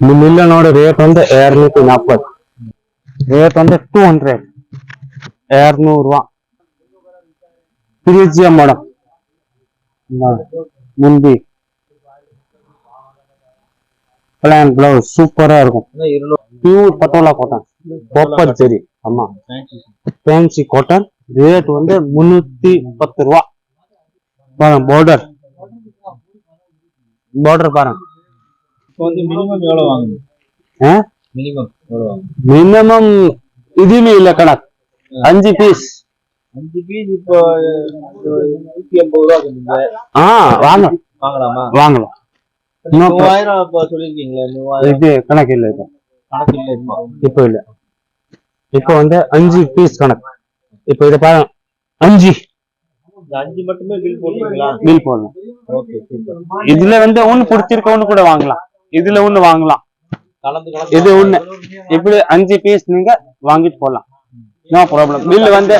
இந்த மில்லனோட ரேட் வந்து இரநூத்தி நாற்பது ரேட் வந்து டூ ஹண்ட்ரட் இரநூறுவா பிரிஜியா மேடம் முந்தி பிளான் பிளவுஸ் சூப்பரா இருக்கும் pure patola cotton copper zari ஆமா ஃபேன்சி காட்டன் ரேட் வந்து முன்னூத்தி பத்து ரூபா பாருங்க பார்டர் பார்டர் பாருங்க இப்போ வந்து மினிமம் எவ்வளவு வாங்குது? மினிமம் எவ்வளவு வாங்குது? மினிமம் இதுவுமே இல்ல கணக்கு அஞ்சு பீஸ் அஞ்சு பீஸ் இப்போ நூத்தி எண்பது ரூபா ஆ வாங்க. வாங்கலாமா? வாங்கலாம். இன்னும் மூவாயிரம் இப்போ சொல்லியிருக்கீங்களே மூவாயிரம்? இது கணக்கு இல்ல இப்போ. கணக்கு இல்லை இப்போ. இப்போ இல்ல. இப்போ வந்து அஞ்சு பீஸ் கணக்கு. இப்போ இதை பாருங்க. அஞ்சு. இந்த அஞ்சு மட்டுமே பில் போட்டுருங்களா பில் ஓகே சூப்பர் இதுல வந்து ஒண்ணு பிடிச்சிருக்க கூட வாங்கலாம். இதுல ஒண்ணு வாங்கலாம். இது ஒண்ணு. இப்படி அஞ்சு பீஸ் நீங்க வாங்கிட்டு போலாம். நோ ப்ராப்ளம் பில் வந்து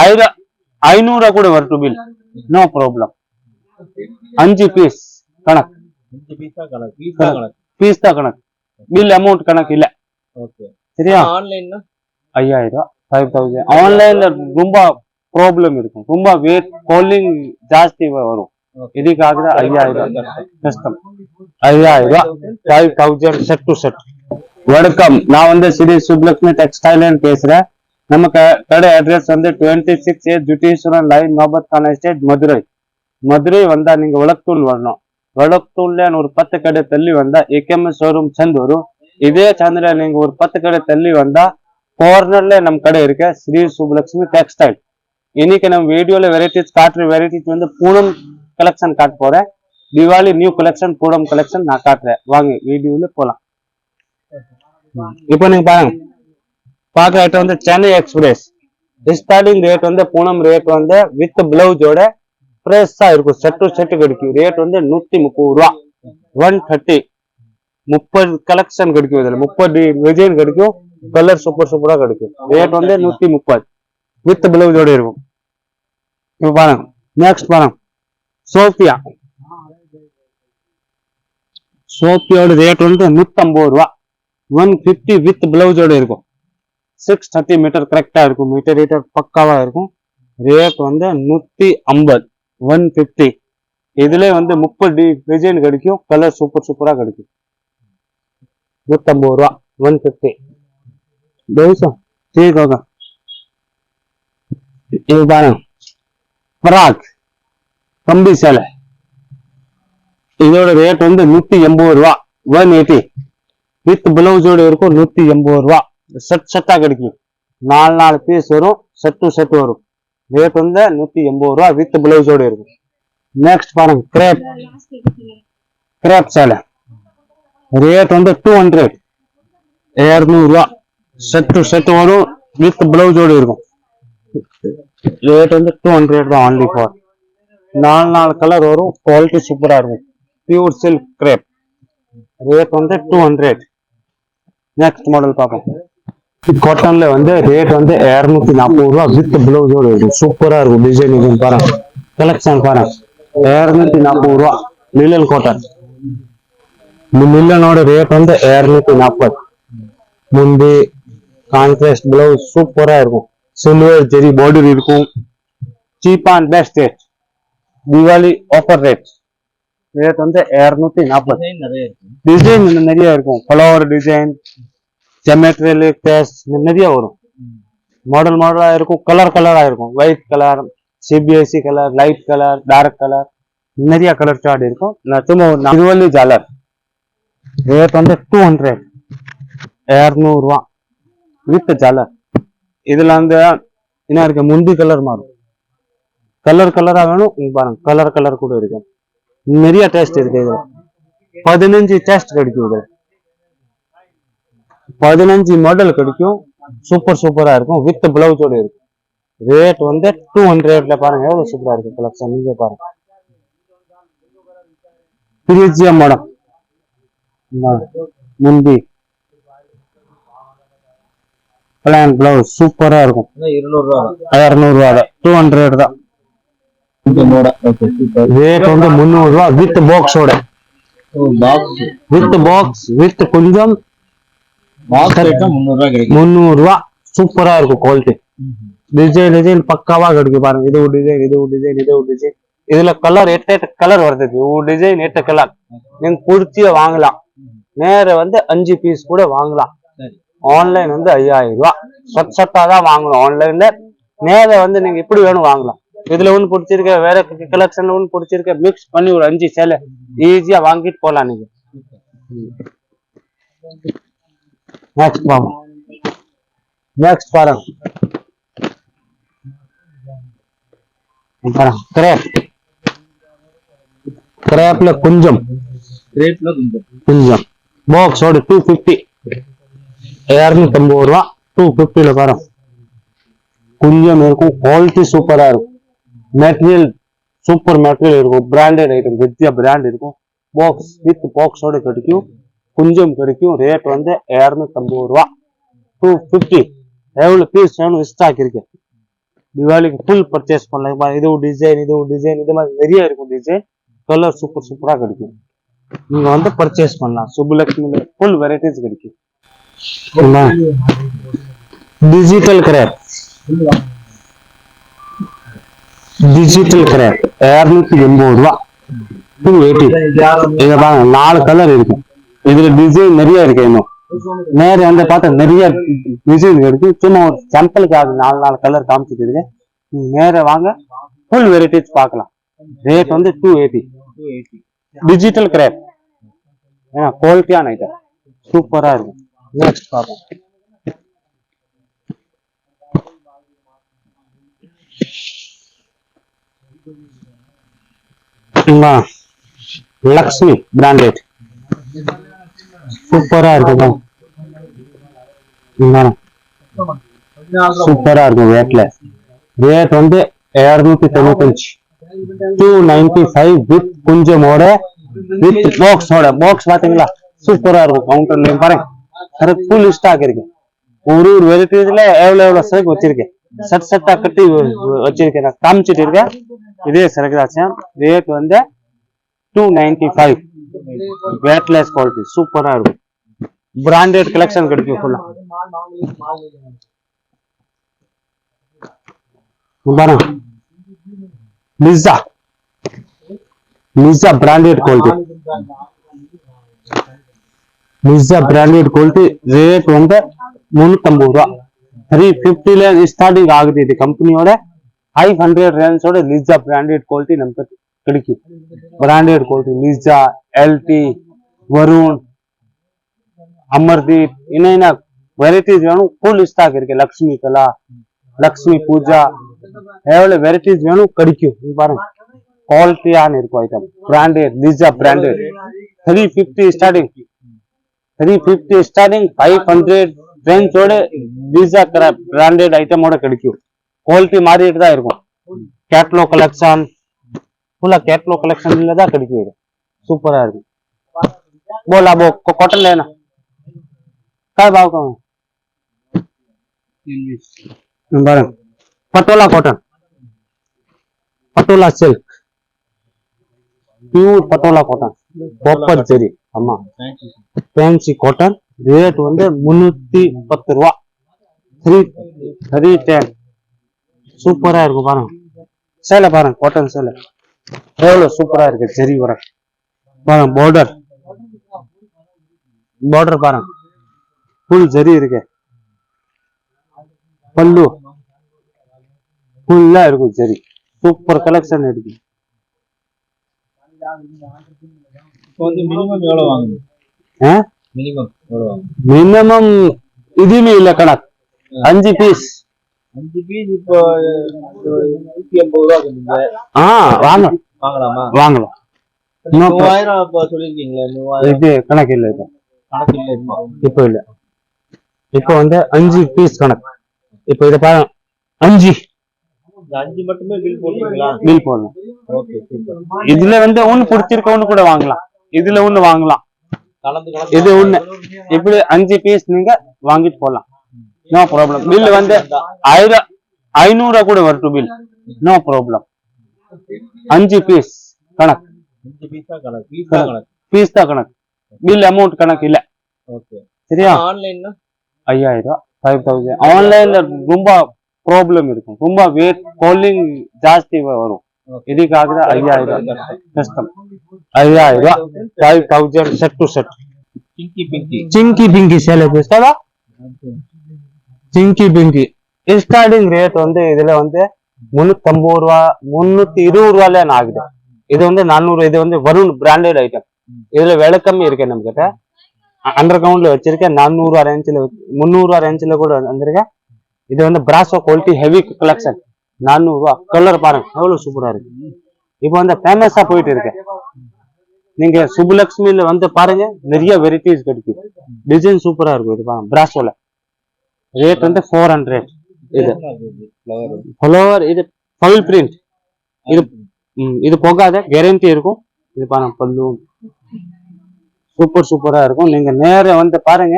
ஆயிரம் ஐநூறு கூட வரட்டும் பில் நோ ப்ராப்ளம் அஞ்சு பீஸ் கணக்கு. பீஸ் தான் கணக்கு. பில் அமௌண்ட் கணக்கு. இல்ல. சரியா? ஆன்லைன்னா ஐயாயிரம் ரூபாய் ஃபைவ் தௌசண்ட் ஆன்லைன்ல ரொம்ப ப்ராப்ளம் இருக்கும். ரொம்ப வெயிட் காலிங் ஜாஸ்தி வரும். இதுக்காக ஐயாயிரம் கஷ்டம் ஐயாயிரம் five thousand set to set வணக்கம் நான் வந்து ஸ்ரீ சுப்லக்ஷ்மி டெக்ஸ்டைல் பேசுறேன் நம்ம கடை அட்ரஸ் வந்து டுவெண்ட்டி சிக்ஸ் ஏ ஜுட்டீஸ்வரன் லைன் நோபத் கான எஸ்டேட் மதுரை மதுரை வந்தா நீங்க வழக்கூல் வரணும் வழக்கூல்ல ஒரு பத்து கடை தள்ளி வந்தா ஏகேஎம் ஷோரூம் சந்த் வரும் இதே சந்தில நீங்க ஒரு பத்து கடை தள்ளி வந்தா கார்னர்ல நம்ம கடை இருக்கு ஸ்ரீ சுப்லக்ஷ்மி டெக்ஸ்டைல் இன்னைக்கு நம்ம வீடியோல வெரைட்டிஸ் காட்டுற வெரைட்டிஸ் வந்து பூனம் கலெக்ஷன் காட்ட போறேன். Diwali new collection Poonam collection நான் காட்டுறேன். வாங்க வீடியோல போலாம். இப்போ நீங்க பாருங்க. பார்க்குற ஐட்டம் வந்து சென்னை எக்ஸ்பிரஸ் ஸ்டார்டிங் ரேட் வந்து பூனம் ரேட் வந்து வித் பிளவுஸோட ஃப்ரெஷ்ஷா இருக்கும். செட்டு செட்டு கிடைக்கும். ரேட் வந்து நூத்தி முப்பது ரூபா. ஒன் தேர்ட்டி முப்பது கலெக்ஷன் கிடைக்கும் இதுல. முப்பது டிசைன் கிடைக்கும். கலர் சூப்பர் சூப்பரா கிடைக்கும். ரேட் வந்து நூத்தி முப்பது. வித் பிளவுஸோட இருக்கும். இப்போ பாருங்க. நெக்ஸ்ட் பாருங்க. சோஃபியா சோஃபியோட ரேட் வந்து நூத்தம்பது ரூபா ஒன் ஃபிஃப்டி வித் பிளவுஸோட இருக்கும் சிக்ஸ் தேர்ட்டி மீட்டர் கரெக்டா இருக்கும் மீட்டர் மீட்டர் பக்காவா இருக்கும் ரேட் வந்து நூத்தி ஐம்பது ஒன் ஃபிஃப்டி இதுல வந்து முப்பது டிசைன் கிடைக்கும் கலர் சூப்பர் சூப்பரா கிடைக்கும் நூத்தம்பது ரூபா ஒன் ஃபிஃப்டி தேசம் ठीक होगा இது பாருங்க பராக் கம்பி சேலை. இதோட ரேட் வந்து நூத்தி எண்பது ரூபா. ஒன் எயிட்டி வித் பிளவுஸோட இருக்கும் நூத்தி எண்பது ரூபா. செட் செட்டா கிடைக்கும். நாலு நாலு பீஸ் வரும். செட் டு செட் வரும். ரேட் வந்து நூத்தி எண்பது ரூபா வித் பிளவுஸோட இருக்கும். நெக்ஸ்ட் பாருங்க கிரேப் கிரேப் சேலை. ரேட் வந்து டூ ஹண்ட்ரட் இரநூறுவா ரூபா. செட் டு செட் வரும். வித் பிளவுஸோட இருக்கும். ரேட் வந்து டூ ஹண்ட்ரட் தான் ஒன்லி ஃபார் நாலு நாலு கலர் வரும். குவாலிட்டி சூப்பராக இருக்கும். பியூர் சில்க் கிரேப் ரேட் வந்து டூ ஹண்ட்ரட் நெக்ஸ்ட் மாடல் பார்ப்போம். காட்டன்ல வந்து ரேட் வந்து இரநூத்தி நாற்பது ரூபா. வித் பிளவுஸோட இருக்கும் சூப்பரா இருக்கும் டிசைனிங் பாருங்க. கலெக்ஷன் பாருங்க. இரநூத்தி நாற்பது ரூபா. மில்லன் காட்டன் லில்லனோட மில்லனோட ரேட் வந்து இரநூத்தி நாற்பது. முந்தி கான்ட்ராஸ்ட் பிளவுஸ் சூப்பரா இருக்கும். சில்வர் ஜெரி பார்டர் இருக்கும். Cheap and best rate Deepavali offer rate rate வந்து இரநூத்தி நாற்பது. டிசைன் நிறைய இருக்கு. டிசைன் நிறைய இருக்கும். ஃப்ளவர் டிசைன் ஜெமெட்ரியல் டேஸ்ட் நிறைய வரும். மாடல் மாடலா இருக்கும். கலர் கலரா இருக்கும். White colour CBSE colour light colour dark colour நிறைய கலர் சார்ட் இருக்கும். நான் சும்மா ஒரு ஜாலர் ரேட் வந்து டூ ஹண்ட்ரட் இரநூறுவா. வித் ஜாலர் இதுல வந்து என்ன இருக்கு? முந்தி கலர் மாறும். கலர் கலரா வேணும். இங்க பாருங்க கலர் கலர் கூட இருக்கு. நிறைய டேஸ்ட் இருக்கு இதுல. பதினஞ்சு டேஸ்ட் கிடைக்கும் இதுல. பதினஞ்சு மாடல் கிடைக்கும். சூப்பர் சூப்பரா இருக்கும். வித் பிளவுஸோட இருக்கும் ரேட் வந்து டூ ஹண்ட்ரட்ல பாருங்க எவ்வளவு சூப்பரா இருக்கு கலெக்ஷன் நீங்க பாருங்க. பிரிஜியா மேடம் முந்தி. பிளான் பிளவுஸ் சூப்பரா இருக்கும். இருநூறு ரூபா இரநூறு ரூபா டூ ஹண்ட்ரட் தான். ரேட் வந்து முந்நூறு ரூபா வித் பாக்ஸோட பாக்ஸ் வித் பாக்ஸ் வித் கொஞ்சம் முந்நூறு ரூபா சூப்பரா இருக்கும் குவாலிட்டி டிசைன் டிசைன் பக்காவா கிடைக்கும் பாருங்க. இது ஒரு டிசைன் இது ஒரு டிசைன் இது ஒரு டிசைன் இதுல கலர் எட்டு எட்டு கலர் வருது. ஒரு டிசைன் எட்டு கலர் நீங்க பிடிச்சிய வாங்கலாம். நேர வந்து அஞ்சு பீஸ் கூட வாங்கலாம். ஆன்லைன் வந்து ஐயாயிரம் ரூபா. சட் சட்டா தான் வாங்கணும். ஆன்லைன்ல நேர வந்து நீங்க எப்படி வேணும் வாங்கலாம். இதுல ஒண்ணு பிடிச்சிருக்க வேற கலெக்ஷன்ல ஒண்ணு பிடிச்சிருக்க மிக்ஸ் பண்ணி ஒரு அஞ்சு சேலை ஈஸியா வாங்கிட்டு போலாம் நீங்க. நெக்ஸ்ட் பாருங்க நெக்ஸ்ட் பாருங்க. பாருங்க. கிரேப் கிரேப்ல கொஞ்சம். ரேட்ல கொஞ்சம். கொஞ்சம். பாக்ஸோட டூ ஃபிஃப்டி இரநூத்தி ஐம்பது ரூபா. டூ ஃபிஃப்டில வரும் கொஞ்சம் இருக்கும். குவாலிட்டி சூப்பரா இருக்கும். மெட்டீரியல் சூப்பர் மெட்டீரியல் இருக்கும். பிராண்டட் ஐட்டம் வித்தியா பிராண்ட் இருக்கும். பாக்ஸ் வித் பாக்ஸோட கிடைக்கும். கொஞ்சம் கிடைக்கும். ரேட் வந்து இரநூத்தி ஐம்பது ரூபா. டூ ஃபிஃப்டி எவ்வளோ பீஸ் வேணும் ஸ்டாக் இருக்கு தீபாவளிக்கு ஃபுல் பர்ச்சேஸ் பண்ணலாம். இது ஒரு டிசைன் இது ஒரு டிசைன் இது மாதிரி நிறைய இருக்கும் டிசைன் கலர் சூப்பர் சூப்பரா கிடைக்கும். நீங்க வந்து பர்ச்சேஸ் பண்ணலாம். சுப்புலட்சுமியில ஃபுல் வெரைட்டிஸ் கிடைக்கும். டிஜிட்டல் கிரேப் டிஜிட்டல் கிரேப் இரநூத்தி எண்பது ரூபா. டூ எயிட்டி இதை பாருங்க நாலு கலர் இருக்கும் இதுல டிசைன் நிறைய இருக்கு இன்னும். நேர வந்து பார்த்தா நிறைய டிசைன் இருக்கு. சும்மா ஒரு சாம்பிளுக்காக நாலு நாலு கலர் காமிச்சிட்டு இருக்கேன் நேர வாங்க ஃபுல் வெரைட்டிஸ் பார்க்கலாம். ரேட் வந்து டூ எயிட்டி டிஜிட்டல் கிரேப் ஏன்னா குவாலிட்டியான ஐட்டம் சூப்பரா இருக்கும். நெக்ஸ்ட் பார்ப்போம். இங்க லக்ஷ்மி பிராண்டட் சூப்பரா இருக்கும் சூப்பரா இருக்கும் ரேட்ல ரேட் வந்து இருநூத்தி தொண்ணூத்தஞ்சு. டூ நைன்டி ஃபைவ் வித் குஞ்சமோட வித் பாக்ஸோட பாக்ஸ் பாத்தீங்களா? சூப்பரா இருக்கும். கவுண்டர்லயும் பாருங்க. கரெக்ட் ஃபுல் ஸ்டாக் இருக்கு ஒரு ஒரு வெரைட்டிஸ்ல எவ்வளவு எவ்வளவு சரக்கு வச்சிருக்கேன். செட் செட்டா கட்டி வச்சிருக்கேன். நான் காமிச்சிட்டு இருக்கேன். இதே சரக்கு தான் ரேட் வந்து two ninety five weightless quality சூப்பரா இருக்கும். பிராண்டட் கலெக்ஷன் கிடைக்கும் ஃபுல்லா பாருங்க. Lisa Lisa branded quality Lisa branded quality rate வந்து முன்னூத்தம்பது ரூபா. த்ரீ ஃபிஃப்டில ஸ்டார்டிங் ஆகுது இது கம்பெனியோட ஃபைவ் ஹண்ட்ரட் ரேஞ்சோட லிசா பிராண்டட் குவாலிட்டி நமக்கு கிடைக்கும். Branded quality Lisa LT Varun Amardeep என்ன வெரைட்டிஸ் வேணும்? ஃபுல் ஸ்டாக் இருக்கு. லக்ஷ்மி கலா லக்ஷ்மி பூஜா எவ்வளவு வெரைட்டிஸ் வேணும்? கிடைக்கும். இங்க பாருங்க. குவாலிட்டியான இருக்கும் item branded Lisa branded three fifty starting three fifty starting five hundred ரேஞ்சோட Lisa branded ஐட்டமோட கிடைக்கும். குவாலிட்டி மாறிட்டு தான் இருக்கும். கேட்லாக் கலெக்ஷன் ஃபுல்லா கேட்லாக் கலெக்ஷன்ல தான் கிடைக்கும் இது சூப்பரா இருக்கும் બોલ આ બો કોટન લેના કઈ ભાવ કહું બરાબર patola cotton patola silk pure patola cotton ஆமா. ஃபேன்சி காட்டன் ரேட் வந்து முன்னூத்தி பத்து ரூபா. த்ரீ த்ரீ டென் சூப்பரா இருக்கும் பாருங்க. சேலை பாருங்க காட்டன் சேலை. எவ்வளவு சூப்பரா இருக்கு ஜெரி வர. பாருங்க பார்டர் பார்டர் பாருங்க. ஃபுல் ஜரி இருக்கு. பல்லு. ஃபுல்லா இருக்கும் ஜரி சூப்பர் கலெக்ஷன் இருக்கு மினிமம் இதுவுமே இல்ல கணக்கு. அஞ்சு பீஸ் அஞ்சு பீஸ் இப்போ நூத்தி எண்பது ரூபா சொன்னீங்க ஆ வாங்க. வாங்கலாமா? வாங்கலாம். No problem. மூவாயிரம் இப்போ சொல்லியிருக்கீங்களே மூவாயிரம்? இது கணக்கு இல்ல இப்போ கணக்கு இல்லை இப்போ இப்போ இல்ல. இப்போ வந்து அஞ்சு பீஸ் கணக்கு. இப்போ இதை பாருங்க. அஞ்சு. இந்த அஞ்சு மட்டுமே பில் போடுறீங்களா? பில் போடணும். ஓகே சூப்பர் இதுல வந்து ஒண்ணு பிடிச்சிருக்க ஒண்ணு கூட வாங்கலாம். இதுல ஒண்ணு வாங்கலாம். இது ஒண்ணு. இப்படி அஞ்சு பீஸ் நீங்க வாங்கிட்டு போலாம். ನೋ ಪ್ರಾಬ್ಲಮ್ ಬಿಲ್ ಒಂದೇ ಆಯ್ರ ಐನೂರ ಕೂಡ ಹೊರಟು ಬಿಲ್ ನೋ ಪ್ರಾಬ್ಲಮ್ அஞ்சு பீஸ் கணக்கு பீஸ் தான் கணக்கு பில் அமௌண்ட் கணக்கு இல்ல சரியா ஆன்லைன் ஐயாயிரம் ரூபாய் ஃபைவ் தௌசண்ட் ஆன்லைன்ல ரொம்ப ப்ராப்ளம் இருக்கும் ரொம்ப வேட் காலிங் ஜாஸ்தி வரும் இதுக்காக தான் ஐயாயிரம் ரூபாய் கஷ்டம் ஐயாயிரம் ரூபாய் five thousand set to set சிங்கி பிங்கி சிங்கி பிங்கி சேலை பேசுறதா ஜிங்கி பிங்கி ஸ்டார்டிங் ரேட் வந்து இதுல வந்து முன்னூத்தி ஐம்பது ரூபா முன்னூத்தி இருபது ரூபால ஆகுது. இது வந்து நானூறு இது வந்து வருண் பிராண்டட் ஐட்டம் இதுல விலை கம்மி இருக்கு நம்ம கிட்ட அண்டர் கிரவுண்ட்ல வச்சிருக்கேன் நானூறு ரேஞ்சில் முந்நூறு ரேஞ்சில் கூட வந்திருக்கேன். இது வந்து பிராசோ குவாலிட்டி ஹெவி கலெக்ஷன் நானூறுவா கலர் பாருங்க. எவ்வளோ சூப்பராக இருக்கு. இப்போ வந்து ஃபேமஸாக போயிட்டு இருக்கேன் நீங்க சுபலக்ஷ்மியில வந்து பாருங்க. நிறைய வெரைட்டிஸ் கிடைக்கும் டிசைன் சூப்பரா இருக்கும். இது பாருங்க. பிராசோல ரேட் வந்து ஃபோர் ஹண்ட்ரட் இது. ஃப்ளவர் இது ஃபல் பிரிண்ட் இது ம், இது போகாத கேரண்டி இருக்கும். இது பாருங்க பல்லு. சூப்பர் சூப்பரா இருக்கும். நீங்க நேர வந்து பாருங்க.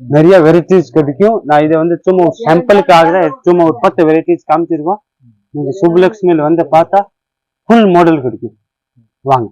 நிறைய வெரைட்டிஸ் கிடைக்கும். நான் இதை வந்து சும்மா சாம்பிளுக்காக தான் சும்மா ஒரு பத்து வெரைட்டிஸ் காமிச்சிருக்கோம். நீங்க சுப்லக்ஷ்மியில் வந்து பார்த்தா ஃபுல் மாடல் கிடைக்கும். வாங்க.